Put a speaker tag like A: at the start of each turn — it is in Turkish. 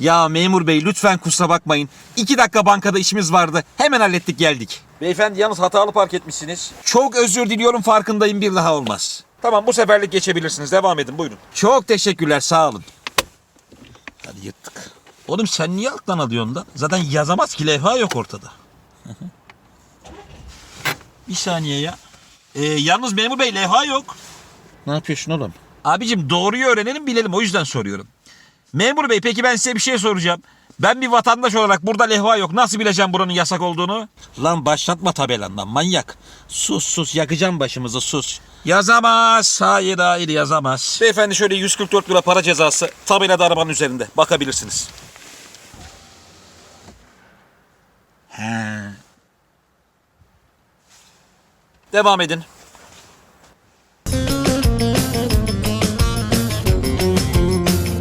A: Ya memur bey lütfen kusura bakmayın. İki dakika bankada işimiz vardı. Hemen hallettik geldik. Beyefendi yalnız hatalı park etmişsiniz. Çok özür diliyorum farkındayım bir daha olmaz. Tamam bu seferlik geçebilirsiniz. Devam edin buyurun. Çok teşekkürler sağ olun. Hadi yırttık. Oğlum sen niye alttan alıyorsun da? Zaten yazamaz ki levha yok ortada. bir saniye ya. Ee, yalnız memur bey levha yok. Ne yapıyorsun oğlum? Abicim doğruyu öğrenelim bilelim o yüzden soruyorum. Memur bey peki ben size bir şey soracağım. Ben bir vatandaş olarak burada levha yok. Nasıl bileceğim buranın yasak olduğunu? Lan başlatma tabelandan manyak. Sus sus yakacağım başımızı sus. Yazamaz. Hayır hayır yazamaz. Beyefendi şöyle 144 lira para cezası tabelada arabanın üzerinde. Bakabilirsiniz. He. Devam edin.